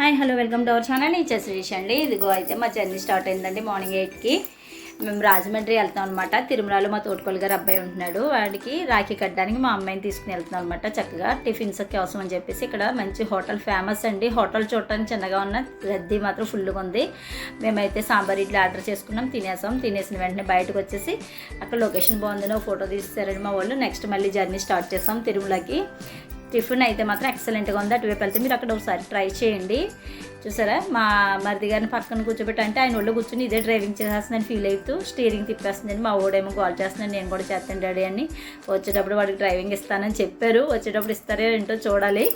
Hi hello welcome to our channel. నేను శ్రీష్ అండి. ఇదిగో అయితే మా జర్నీ స్టార్ట్ అయిందండి మార్నింగ్ ఎయిట్కి. మేము రాజమండ్రి వెళ్తాం అనమాట తిరుమలలో మా తోటకోళ్ళు గారు అబ్బాయి ఉంటున్నాడు. వాడికి రాఖీ కట్టడానికి మా అమ్మాయిని తీసుకుని వెళ్తున్నాం అనమాట చక్కగా టిఫిన్స్ కోసం అని చెప్పేసి ఇక్కడ మంచి హోటల్ ఫేమస్ అండి. హోటల్ చూడటానికి చిన్నగా ఉన్న రద్దీ మాత్రం ఫుల్గా ఉంది. మేమైతే సాంబార్ ఇడ్లీ ఆర్డర్ చేసుకున్నాం తినేసాం. తినేసిన వెంటనే బయటకు వచ్చేసి అక్కడ లొకేషన్ బాగుందని ఒక ఫోటో తీస్తారండి మా వాళ్ళు. నెక్స్ట్ మళ్ళీ జర్నీ స్టార్ట్ చేసాం తిరుమలకి. టిఫిన్ అయితే మాత్రం ఎక్సలెంట్గా ఉంది. అటువైపు వెళ్తే మీరు అక్కడ ఒకసారి ట్రై చేయండి. చూసారా? మా మరిది గారిని పక్కన కూర్చోబెట్టి అంటే ఆయన ఒళ్ళు కూర్చుని ఇదే డ్రైవింగ్ చేసేస్తుందని ఫీల్ అవుతూ స్టీరింగ్ తిప్పేస్తుందని మా ఓడేమో కాల్ చేస్తున్నాను నేను కూడా చేస్తాను డాడీ అని. వచ్చేటప్పుడు వాడికి డ్రైవింగ్ ఇస్తానని చెప్పారు. వచ్చేటప్పుడు ఇస్తారో ఏంటో చూడాలి.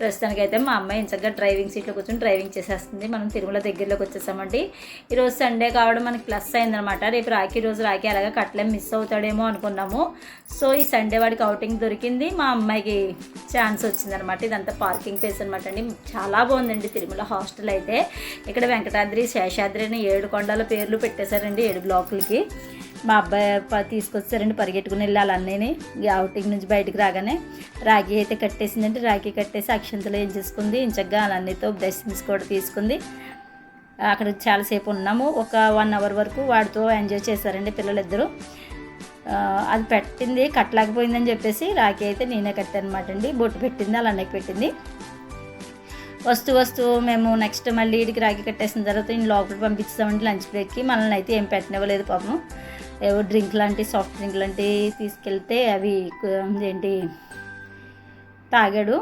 ప్రస్తుతానికి అయితే మా అమ్మాయి ఇంచగా డ్రైవింగ్ సీట్లో కూర్చొని డ్రైవింగ్ చేసేస్తుంది. మనం తిరుమల దగ్గరలోకి వచ్చేసామండి. ఈరోజు సండే కావడం మనకి ప్లస్ అయిందనమాట రేపు రాఖీ రోజు రాఖీ అలాగే కట్లేం మిస్ అవుతాడేమో అనుకున్నాము. సో ఈ సండే వాడికి అవుటింగ్ దొరికింది. మా అమ్మాయికి ఛాన్స్ వచ్చిందనమాట. ఇదంతా పార్కింగ్ ప్లేస్ అనమాట అండి. చాలా బాగుందండి తిరుమల హాస్టల్ అయితే. ఇక్కడ వెంకటాద్రి శేషాద్రి అని ఏడు కొండల పేర్లు పెట్టేశారండి ఏడు బ్లాకులకి. మా అబ్బాయి తీసుకొచ్చారండి పరిగెట్టుకుని వెళ్ళాలి అన్నయ్యని. అవుటింగ్ నుంచి బయటికి రాగానే రాఖీ అయితే కట్టేసిందంటే రాఖీ కట్టేసి అక్షంతలు ఏం చేసుకుంది ఇంచగ్గా అన్నయ్యతో బ్లెస్సింగ్స్ కూడా తీసుకుంది. అక్కడ చాలాసేపు ఉన్నాము. ఒక వన్ అవర్ వరకు వాడితో ఎంజాయ్ చేశారండి పిల్లలిద్దరూ. అది పెట్టింది కట్టలేకపోయిందని చెప్పేసి రాఖీ అయితే నేనే కట్టానమాట అండి. బొట్టు పెట్టింది అలా అన్నకి పెట్టింది. వస్తూ వస్తూ మేము నెక్స్ట్ మళ్ళీ వీడికి రాఖీ కట్టేసిన తర్వాత నేను లోపలికి పంపించామండి లంచ్ బ్రేక్కి మనల్ని అయితే ఏం పెట్టనివ్వలేదు పాపం. ఏవో డ్రింక్ లాంటి సాఫ్ట్ డ్రింక్ లాంటివి తీసుకెళ్తే అవి ఏంటి తాగాడు.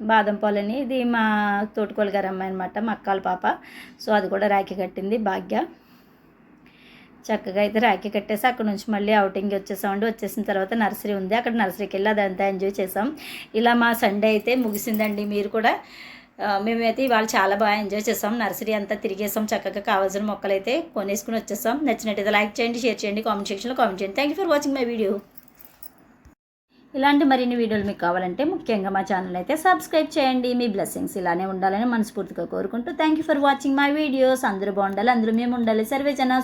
బాదం పాలని ఇది మా తోటకోలు గారు అమ్మాయి అనమాట మా అక్కాల పాప. సో అది కూడా రాఖీ కట్టింది భాగ్య. చక్కగా అయితే రాఖీ కట్టేసి అక్కడ నుంచి మళ్ళీ అవుటింగ్ వచ్చేసామండి వచ్చేసిన తర్వాత నర్సరీ ఉంది. అక్కడ నర్సరీకి వెళ్ళి అదంతా ఎంజాయ్ చేసాం. ఇలా మా సండే అయితే ముగిసిందండి మీరు కూడా. మేమైతే ఇవాళ చాలా బాగా ఎంజాయ్ చేసాం. నర్సరీ అంతా తిరిగేసాం. చక్కగా కావాల్సిన మొక్కలు అయితే కొనేసుకుని వచ్చేసాం. నచ్చినట్టయితే లైక్ చేయండి షేర్ చేయండి కామెంట్ సెక్షన్లో కామెంట్ చేయండి. Thank you for watching my video ఇలాంటి మరిన్ని వీడియోలు మీకు కావాలంటే ముఖ్యంగా మా ఛానల్ అయితే సబ్స్క్రైబ్ చేయండి. మీ బ్లెస్సింగ్స్ ఇలానే ఉండాలని మనస్ఫూర్తిగా కోరుకుంటూ thank you for watching my videos అందరూ బాగుండాలి అందరూ మేము ఉండాలి. సర్వే జనా